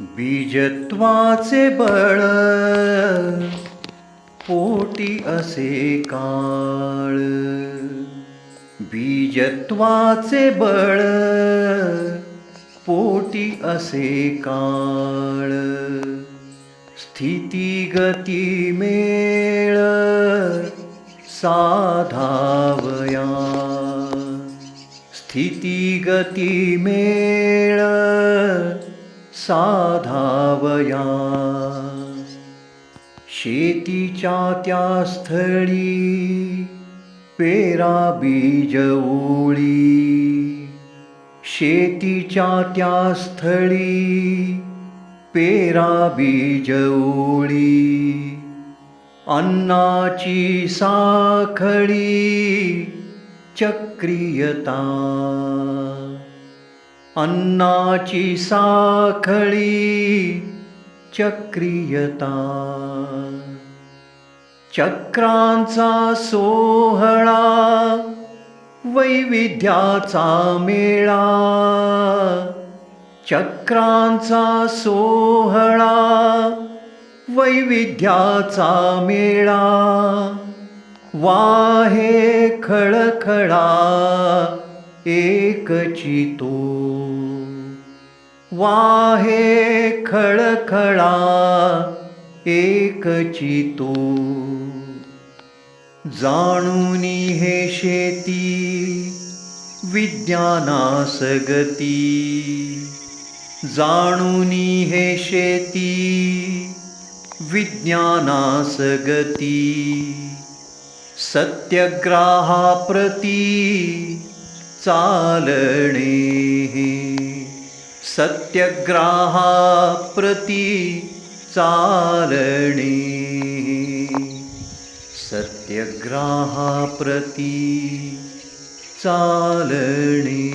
बीजत्वाचे बळ पोटी असे काळ. बीजत्वाचे बळ पोटी असे काळ. स्थिती गती मेळ साधावया. स्थिती गती मेळ साधावया। शेतीच्या त्या स्थळी पेरा बीज ओळी। शेतीच्या त्या स्थळी पेरा बीज ओळी। अन्नाची साखळी चक्रियता। अन्नाची साखळी चक्रियता. चक्रांचा सोहळा वैविध्याचा मेळा. चक्रांचा सोहळा वैविध्याचा मेळा. वाहे खळखळा एकचितो वाहे खळखळा एकची तो. जाणूनी हे शेती विज्ञानास गती जाणूनी हे शेती विज्ञानास गती सत्यग्राहाप्रती चालणे सत्यग्राहाप्रती चालणे सत्यग्राहाप्रती चालणे